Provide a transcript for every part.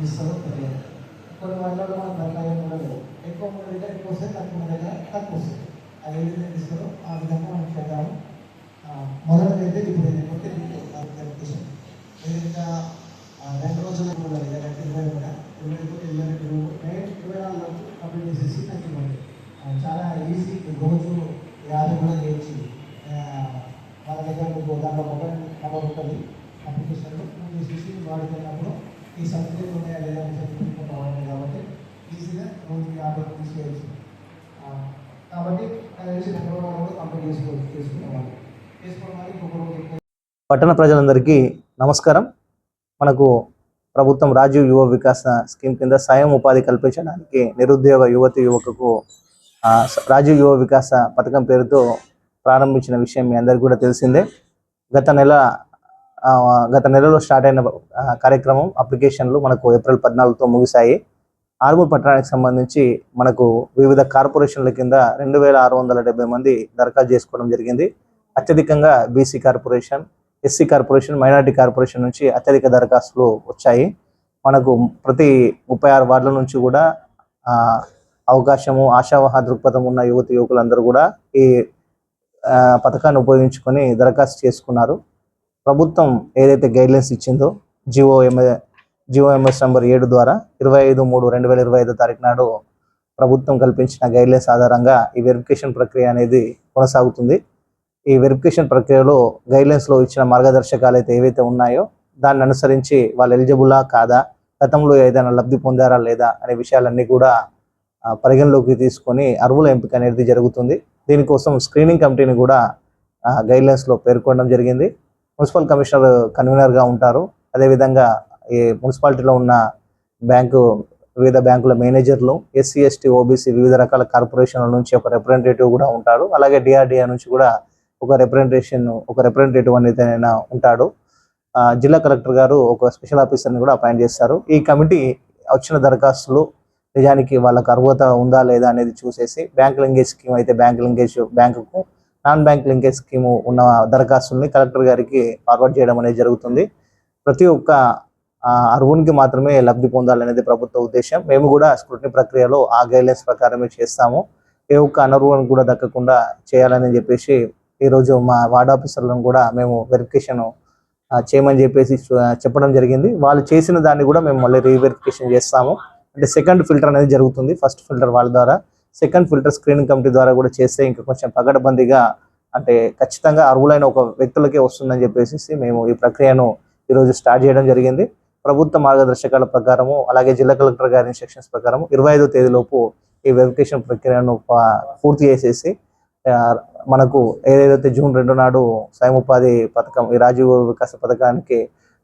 వస్తుంది కొన్ని వాటిలో మనకు అట్లా కూడా లేదు. ఎక్కువ మంది దగ్గర ఎక్కువ వస్తే తక్కువ మంది దగ్గర తక్కువ వస్తుంది అది ఏ విధంగా తీసుకోరో ఆ విధంగా మనం చేద్దాము. ఆ, అయితే ఇప్పుడు ఇది కొట్టి వెరిఫికేషన్ ఏదైనా రెండు రోజులు కూడా ఇరవై ఇరవై కూడా ఇరవై ఒకటి. ఇరవై రెండు ఇరవై నైట్ ఇరవై నాలుగు కంప్లీట్ చేసేసి నాకు ఇవ్వండి చాలా ఈజీ రోజు యాభై కూడా చేయించి ఆ, వాళ్ళ దగ్గర మీకు దాంట్లో మొబైల్ నెంబర్ ఉంటుంది అప్లికేషన్లో నువ్వు చేసేసి వాడుతున్నప్పుడు ఈ సబ్జెక్ట్ ఉన్నాయా లేదా అని చెప్పి కావాలి కాబట్టి ఈజీగా రోజు యాభై తీసుకోవచ్చు కాబట్టి తెలిసి రెండు కంప్లీట్ చేసుకోవచ్చు చేసుకునేవాళ్ళు చేసుకోవడం పట్టణ ప్రజలందరికీ నమస్కారం. మనకు ప్రభుత్వం రాజీవ్ యువ వికాస స్కీమ్ కింద స్వయం ఉపాధి కల్పించడానికి నిరుద్యోగ యువతి యువకకు రాజీవ్ యువ వికాస పథకం పేరుతో ప్రారంభించిన విషయం మీ అందరికీ కూడా తెలిసిందే. గత నెల గత నెలలో స్టార్ట్ అయిన కార్యక్రమం అప్లికేషన్లు మనకు ఏప్రిల్ పద్నాలుగుతో ముగిశాయి. ఆర్మూర్ పట్టణానికి సంబంధించి మనకు వివిధ కార్పొరేషన్ల కింద రెండు వేల ఆరు వందల డెబ్బై మంది దరఖాస్తు చేసుకోవడం జరిగింది. అత్యధికంగా BC corporation SC corporation minority corporation నుంచి అత్యధిక దరఖాస్తులు వచ్చాయి. మనకు ప్రతి ముప్పై ఆరు వార్డుల నుంచి కూడా అవకాశము ఆశావహ దృక్పథం ఉన్న యువతి యువకులందరూ కూడా ఈ పథకాన్ని ఉపయోగించుకొని దరఖాస్తు చేసుకున్నారు. ప్రభుత్వం ఏదైతే గైడ్లైన్స్ ఇచ్చిందో జిఓ ఎంఏ జిఓఎంఎస్ నెంబర్ ఏడు ద్వారా ఇరవై ఐదు మూడు రెండు వేల ఇరవై ఐదు తారీఖు నాడు ప్రభుత్వం కల్పించిన గైడ్లైన్స్ ఆధారంగా ఈ వెరిఫికేషన్ ప్రక్రియ అనేది కొనసాగుతుంది. ఈ వెరిఫికేషన్ ప్రక్రియలో గైడ్లైన్స్లో ఇచ్చిన మార్గదర్శకాలు అయితే ఏవైతే ఉన్నాయో దాన్ని అనుసరించి వాళ్ళు ఎలిజిబులా కాదా గతంలో ఏదైనా లబ్ధి పొందారా లేదా అనే విషయాలన్నీ కూడా పరిగణలోకి తీసుకొని అర్హుల ఎంపిక అనేది జరుగుతుంది. దీనికోసం స్క్రీనింగ్ కమిటీని కూడా గైడ్లైన్స్లో పేర్కొనడం జరిగింది. మున్సిపల్ కమిషనర్ కన్వీనర్గా ఉంటారు. అదేవిధంగా ఈ మున్సిపాలిటీలో ఉన్న బ్యాంకు వివిధ బ్యాంకుల మేనేజర్లు ఎస్సీ ఎస్టీ ఓబీసీ వివిధ రకాల కార్పొరేషన్ల నుంచి ఒక రిప్రజెంటేటివ్ కూడా ఉంటాడు అలాగే డిఆర్డిఏ నుంచి కూడా ఒక రిప్రజెంటేషన్ ఒక రిప్రజెంటేటివ్ అనేది ఉంటాడు. ఆ, జిల్లా కలెక్టర్ గారు ఒక స్పెషల్ ఆఫీసర్ని కూడా అపాయింట్ చేస్తారు. ఈ కమిటీ వచ్చిన దరఖాస్తులు నిజానికి వాళ్ళకి అర్హత ఉందా లేదా అనేది చూసేసి బ్యాంక్ లింగేజ్ స్కీమ్ అయితే బ్యాంక్ లింగేజ్ బ్యాంకుకు నాన్ బ్యాంక్ లింకేజ్ స్కీమ్ ఉన్న దరఖాస్తుల్ని కలెక్టర్ గారికి ఫార్వర్డ్ చేయడం అనేది జరుగుతుంది. ప్రతి ఒక్క ఆ, అర్హునికి మాత్రమే లబ్ధి పొందాలనేది ప్రభుత్వ ఉద్దేశం. మేము కూడా స్క్రూటినీ ప్రక్రియలో ఆ గైడ్లైన్స్ ప్రకారమే చేస్తాము. ఏ ఒక్క అనర్హులను కూడా దక్కకుండా చేయాలని చెప్పేసి ఈరోజు మా వార్డ్ ఆఫీసర్లను కూడా మేము వెరిఫికేషన్ చేయమని చెప్పేసి చెప్పడం జరిగింది. వాళ్ళు చేసిన దాన్ని కూడా మేము మళ్ళీ రీవెరిఫికేషన్ చేస్తాము. అంటే సెకండ్ ఫిల్టర్ అనేది జరుగుతుంది. ఫస్ట్ ఫిల్టర్ వాళ్ళ ద్వారా. సెకండ్ ఫిల్టర్ స్క్రీనింగ్ కమిటీ ద్వారా కూడా చేస్తే ఇంకా కొంచెం పగడబందీగా అంటే ఖచ్చితంగా అర్హులైన ఒక వ్యక్తులకే వస్తుందని చెప్పేసి మేము ఈ ప్రక్రియను ఈరోజు స్టార్ట్ చేయడం జరిగింది. ప్రభుత్వ మార్గదర్శకాల ప్రకారము అలాగే జిల్లా కలెక్టర్ గారి ఇన్స్ట్రక్షన్స్ ప్రకారం ఇరవై ఐదో తేదీలోపు ఈ వెరిఫికేషన్ ప్రక్రియను పూర్తి చేసేసి మనకు ఏదైతే జూన్ రెండు నాడు స్వయం ఉపాధి పథకం ఈ రాజీవ్ వికాస పథకానికి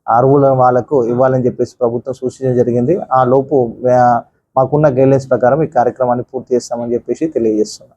అర్హుల వాళ్ళకు ఇవ్వాలని చెప్పేసి ప్రభుత్వం సూచించడం జరిగింది. ఆ లోపు మాకున్న గైడ్లైన్స్ ప్రకారం ఈ కార్యక్రమాన్ని పూర్తి చేస్తామని చెప్పేసి తెలియజేస్తున్నాం.